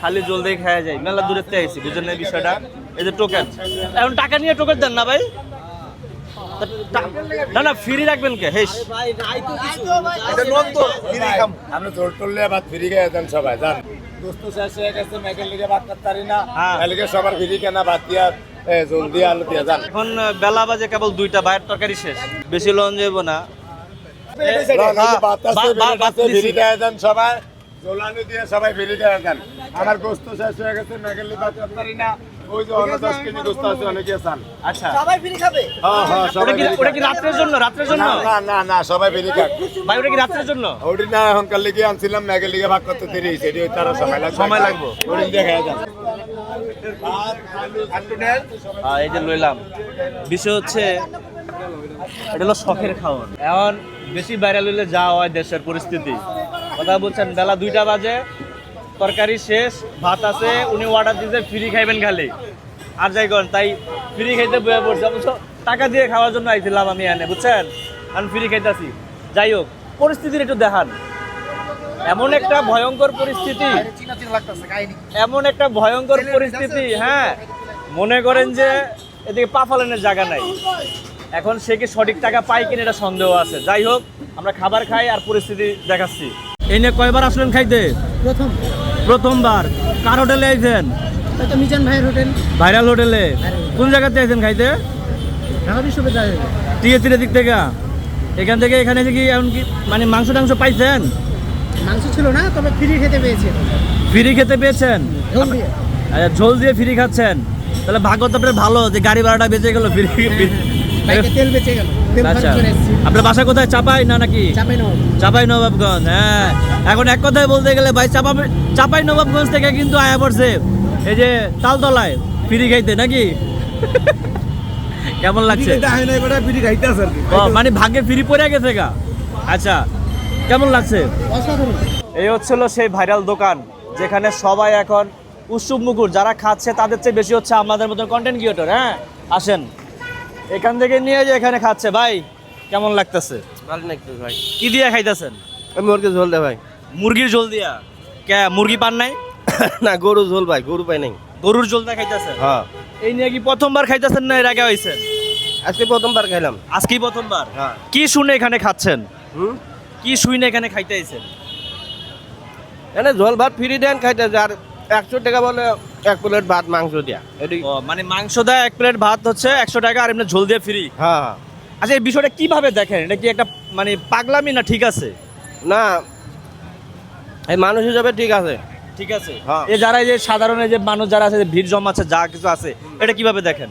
খালি জলদি খাওয়া যায়। মেলা দূরের থেকে আইছি বুঝলেন না এই বিষয়টা? এই যে টোকেন এখন টাকা নিয়ে টোকেন দেন না ভাই? না না ফ্রি রাখবেন কে? হেস। আমরা জোর টললে বাদ ফ্রি খেয়ে দেন সবাই জান দোস্ত শেষ হয়ে গেছে মেঘের লিগে বাদ করতে পারি না। হ্যাঁ। এলিগে সবার ফ্রি কেনা বাদ দিয়া জলদি আলু দিয়া যান। এখন বেলা বাজে কেবল দুইটা বাইরের তরকারি শেষ। বেশি লন যাব না। সবাই। জোলানি দিয়ে সবাই ফ্রি দেন আমার গোস্ত শেষ হয়ে গেছে পারি না। ওই যে অন্য দশ কেজি গোস্ত আছে অনেকে চান আচ্ছা। হ্যাঁ হ্যাঁ সবাই ওটা কি রাত্রের জন্য রাত্রের জন্য? না না না সবাই ফ্রি খান ভাই ওটা কি রাত্রের জন্য? ওটি না এখনকার লিগে আনছিলাম লিগে ভাগ করতে দেরি হয়েছে এটি তারা সময় লাগবে। সময় লাগবে। ওটি যান এই যে লইলাম। বিষয় হচ্ছে এটা হলো শখের খাওয়ান। এখন বেশি বাইরে লইলে যা হয় দেশের পরিস্থিতি। কথা বলছেন, বেলা দুইটা বাজে, তরকারি শেষ, ভাত আছে, উনি অর্ডার দিতে ফ্রি খাইবেন খালি। আর যাই করেন, তাই ফ্রি খাইতে বয়ে পড়ছে অবশ্য টাকা দিয়ে খাওয়ার জন্য আইছিলাম আমি এনে, বুঝছেন? আমি ফ্রি খাইতেছি। যাই হোক, পরিস্থিতির একটু দেখান। এমন একটা ভয়ঙ্কর পরিস্থিতি, এমন একটা ভয়ঙ্কর পরিস্থিতি হ্যাঁ? মনে করেন যে এদিকে পা ফালানোর জায়গা নাই। এখন সে কি সঠিক টাকা পাই কিনা এটা সন্দেহ আছে। যাই হোক, আমরা খাবার খাই আর পরিস্থিতি দেখাচ্ছি। এই নিয়ে কয়বার আসলেন খাইতে? প্রথম। প্রথমবার। কার হোটেলে আইছেন? মিজান ভাইয়ের হোটেল। ভাইরাল হোটেলে। কোন জায়গাতে আইছেন খাইতে? ঢাকা বিশ্ববিদ্যালয়। টিএ টির দিক থেকে। এখান থেকে এখানে এসে কি এমন কি মানে মাংস টাংস পাইছেন? মাংস ছিল না তবে ফ্রি খেতে পেয়েছি। ফ্রি খেতে পেয়েছেন? ঝোল দিয়ে। আচ্ছা, ঝোল দিয়ে ফ্রি খাচ্ছেন। তাহলে ভাগ্য তো আপনার ভালো যে গাড়ি ভাড়াটা বেঁচে গেল ফ্রি তেল বেঁচে গেল। তেল আচ্ছা। করে এসেছি। আপনার বাসা কোথায়? চাপাই না নাকি? চাপে চাপাই নবাবগঞ্জ হ্যাঁ। এখন এক কথায় বলতে গেলে ভাই চাপা চাপাই নবাবগঞ্জ থেকে কিন্তু আয়া পড়ছে। এই যে তালতলায় ফিরি খাইতে নাকি? কেমন লাগছে? মানে ভাগ্যে ফিরি পড়ে গেছে গা? আচ্ছা কেমন লাগছে? এই হচ্ছিল সেই ভাইরাল দোকান যেখানে সবাই এখন উৎসুক মুকুর যারা খাচ্ছে তাদের চেয়ে বেশি হচ্ছে আমাদের মতন কন্টেন্ট ক্রিয়েটর হ্যাঁ? আসেন। এখান থেকে নিয়ে যে এখানে খাচ্ছে ভাই। কেমন লাগতেছে? ভালো লাগতো ভাই। কি দিয়া খাইতেছেন? ওই মুরগি ঝোল দে ভাই। মুরগির ঝোল দিয়া? কে মুরগি পান নাই? না গরু ঝোল ভাই গরু পাই নাই। গরুর ঝোল দিয়ে খাইতেছেন? হ্যাঁ। এই নিয়ে কি প্রথমবার খাইতেছেন না এর আগে হয়েছেন আজকে প্রথমবার খাইলাম। আজকেই প্রথমবার? হ্যাঁ। কি শুনে এখানে খাচ্ছেন? হুম? কি শুনে এখানে খাইতে আইছেন এনে ঝোল ভাত ফ্রি দেন খাইতে আর একশো টাকা বলে এক প্লেট ভাত মাংস দিয়া। মানে মাংস দেয় এক প্লেট ভাত হচ্ছে একশো টাকা আর এমনি ঝোল দিয়ে ফ্রি? হ্যাঁ হ্যাঁ। আচ্ছা এই বিষয়টা কীভাবে দেখেন? এটা কি একটা মানে পাগলামি না ঠিক আছে? না এই মানুষ হিসাবে ঠিক আছে। ঠিক আছে? হ্যাঁ। এ যারা এই যে সাধারণ এই যে মানুষ যারা আছে যে ভিড় জমাচ্ছে যা কিছু আছে এটা কীভাবে দেখেন?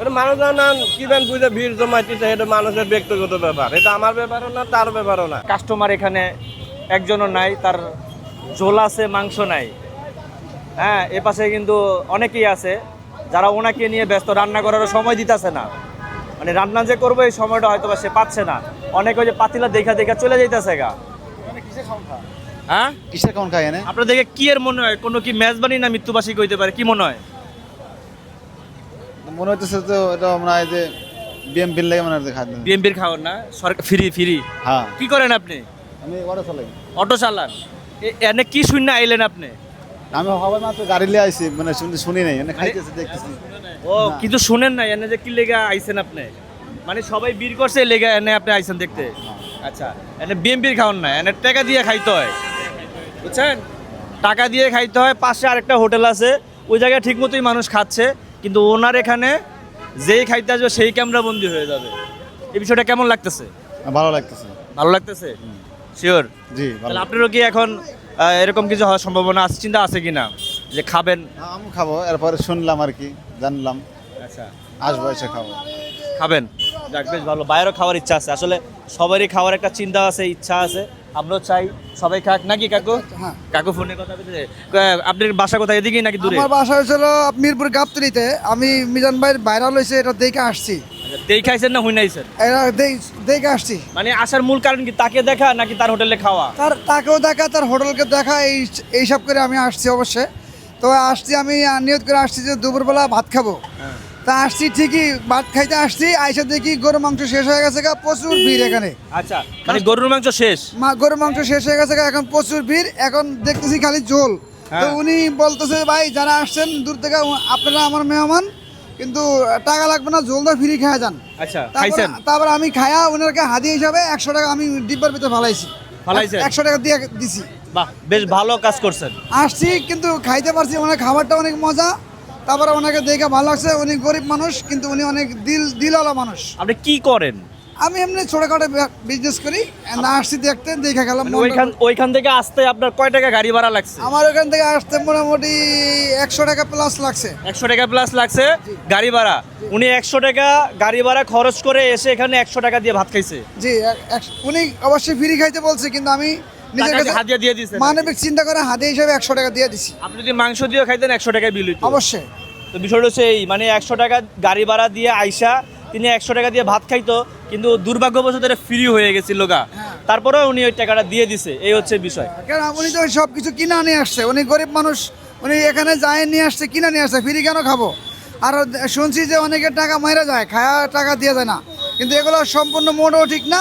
এটা মানুষ না কি বেন বুঝে ভিড় জমাইতেছে এটা মানুষের ব্যক্তিগত ব্যাপার। এটা আমার ব্যাপারও না তার ব্যাপারও না। কাস্টমার এখানে একজনও নাই তার ঝোল আছে মাংস নাই। হ্যাঁ এ পাশে কিন্তু অনেকেই আছে। যারা ওনাকে নিয়ে ব্যস্ত রান্না করার সময় দিতেছে না। মানে রান্না যে করব এই সময়টা হয়তো সে পাচ্ছে না। অনেকে ওই যে পাতিলা দেখা দেখা চলে যাইতেছে গা। হ্যাঁ? কিসের কেমন খাই এনে? আপনার দেখে কি এর মনে হয়? কোনো কি মেজবানি না মৃত্যুবাসী কইতে পারে? কি মনে হয়? মনে হইতেছে তো এটা মনে হয় যে বিএম বিল লাগে মনে হয় খাদ্য বিএমপির খাওয়ার না? সরকার ফ্রি ফ্রি। হ্যাঁ। কি করেন আপনি? আমি অটো চালাই। অটো চালান। এনে কি শূন্য আইলেন আপনি? আমি হবে মাত্র গাড়ি লিয়ে আইছি মানে শুনতে শুনি নাই মানে খাইতেছি দেখতেছি। ও কিন্তু শুনেন নাই এনে যে কি লেগে আইছেন আপনি? মানে সবাই বীর করছে লেগা এনে আপনি আইছেন দেখতে। আচ্ছা এনে বিএমপির খাওয়ান না এনে টাকা দিয়ে খাইতে হয়। বুঝছেন? টাকা দিয়ে খাইতে হয় পাশে আরেকটা হোটেল আছে ওই জায়গায় ঠিক মতোই মানুষ খাচ্ছে কিন্তু ওনার এখানে যেই খাইতে আসবে সেই ক্যামেরা বন্দি হয়ে যাবে। এই বিষয়টা কেমন লাগতেছে? ভালো লাগতেছে। ভালো লাগতেছে? শিওর জি তাহলে আপনারও কি এখন এরকম কিছু হওয়ার সম্ভাবনা আছে চিন্তা আছে কিনা? যে খাবেন? আমি খাব এরপরে শুনলাম আর কি জানলাম। আচ্ছা। আসব এসে খাব। খাবেন? যাক বেশ ভালো। বাইরেও খাওয়ার ইচ্ছা আছে। আসলে সবারই খাওয়ার একটা চিন্তা আছে ইচ্ছা আছে। আমরাও চাই সবাই খাক। নাকি কাকু? হ্যাঁ। কাকু ফোনে কথা বলতে আপনার বাসা কোথায়? এদিকেই নাকি দূরে? আমার বাসা হয়েছিল মিরপুর গাবতলিতে। আমি মিজান ভাইয়ের ভাইরাল হয়েছে এটা দেখে আসছি। আচ্ছা, খাইছেন না হুইনাইছেন? দেখে আসছি মানে আসার মূল কারণ কি তাকে দেখা নাকি তার হোটেলে খাওয়া? তার তাকেও দেখা তার হোটেলকে দেখা এই এইসব করে আমি আসছি অবশ্যই। তো আসছি আমি নিয়ত করে আসছি যে দুপুরবেলা ভাত খাব। তা আসছি ঠিকই ভাত খাইতে আসছি আইসা দেখি গরু মাংস শেষ হয়ে গেছে গা, প্রচুর ভিড় এখানে। আচ্ছা মানে গরুর মাংস শেষ? মা গরু মাংস শেষ হয়ে গেছে গা, এখন প্রচুর ভিড় এখন দেখতেছি খালি ঝোল। তো হ্যাঁ। উনি বলতেছে ভাই যারা আসছেন দূর থেকে আপনারা আমার মেহমান কিন্তু টাকা লাগবে না জলদা ফ্রি খাওয়া যান। আচ্ছা তারপর খাইছেন? তারপর আমি খায়া ওনারকে হাদিয়া হিসাবে একশো টাকা আমি ডিব্বার ভিতরে ফালাইছি। ফালাইছেন? একশো টাকা দিয়ে দিছি। বাহ বেশ ভালো কাজ করছেন। আসছি কিন্তু খাইতে পারছি ওনার খাবারটা অনেক মজা। তারপরে ওনাকে দেখে ভালো লাগছে উনি গরিব মানুষ কিন্তু উনি অনেক দিল দিলওয়ালা মানুষ। আপনি কি করেন? আমি এমনি ছোটখাটো বিজনেস করি না আসছি দেখতে দেখে গেলাম মানে ওইখান ওইখান থেকে আসতে আপনার কয় টাকা গাড়ি ভাড়া লাগছে? আমার ওখান থেকে আসতে মোটামুটি একশো টাকা প্লাস লাগছে। একশো টাকা প্লাস লাগছে গাড়ি ভাড়া। উনি একশো টাকা গাড়ি ভাড়া খরচ করে এসে এখানে একশো টাকা দিয়ে ভাত খাইছে। জি উনি অবশ্যই ফ্রি খাইতে বলছে কিন্তু আমি নিজের কাছে দিয়ে মানবিক চিন্তা করে হাতে হিসাবে একশো টাকা দিয়ে দিছি। আপনি যদি মাংস দিয়ে খাইতেন একশো টাকায় বিল অবশ্যই। তো বিষয়টা হচ্ছে এই মানে একশো টাকা গাড়ি ভাড়া দিয়ে আইসা তিনি একশো টাকা দিয়ে ভাত খাইতো কিন্তু দুর্ভাগ্যবশত এটা ফ্রি হয়ে গেছিল গা। হ্যাঁ। তারপরেও উনি ওই টাকাটা দিয়ে দিছে এই হচ্ছে বিষয়। কারণ উনি তো সব কিছু কিনা নিয়ে আসছে। উনি গরিব মানুষ উনি এখানে যায় নিয়ে আসছে কিনা নিয়ে আসছে ফ্রি কেন খাব? আর শুনছি যে অনেকের টাকা মাইরা যায় খায়া টাকা দিয়ে যায় না। কিন্তু এগুলো সম্পূর্ণ মোটেও ঠিক না।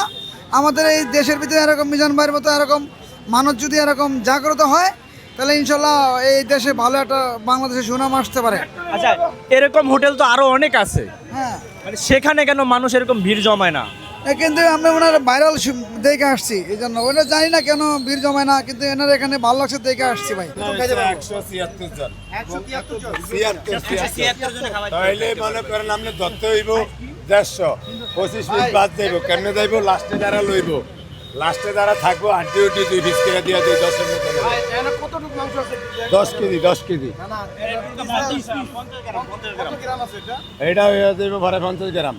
আমাদের এই দেশের ভিতরে এরকম মিজান ভাইয়ের মতো এরকম মানুষ যদি এরকম জাগ্রত হয় তাহলে ইনশাল্লাহ এই দেশে ভালো একটা বাংলাদেশে সুনাম আসতে পারে। আচ্ছা এরকম হোটেল তো আরও অনেক আছে। হ্যাঁ। মানে সেখানে কেন মানুষ এরকম ভিড় জমায় না? কিন্তু আমি ওনার ভাইরাল দেখে আসছি এই জন্য। ওটা জানি না কেন ভিড় জমায় না কিন্তু এনার এখানে ভালো লাগছে দেখে আসছি ভাই। একশো ছিয়াত্তর জন। ছিয়াত্তর তাহলে মনে করেন আপনি দত্ত হইব দেড়শো। পঁচিশ মিনিট বাদ যাইব কেমনে যাইব? লাস্টে যারা লইব। লাস্টে যারা থাকব আন্টি উটি দুই পিস কেটে দিয়ে দিই দশ। দশ কেজি দশ কেজি। এটা হয়ে যাবে ভাড়া পঞ্চাশ গ্রাম।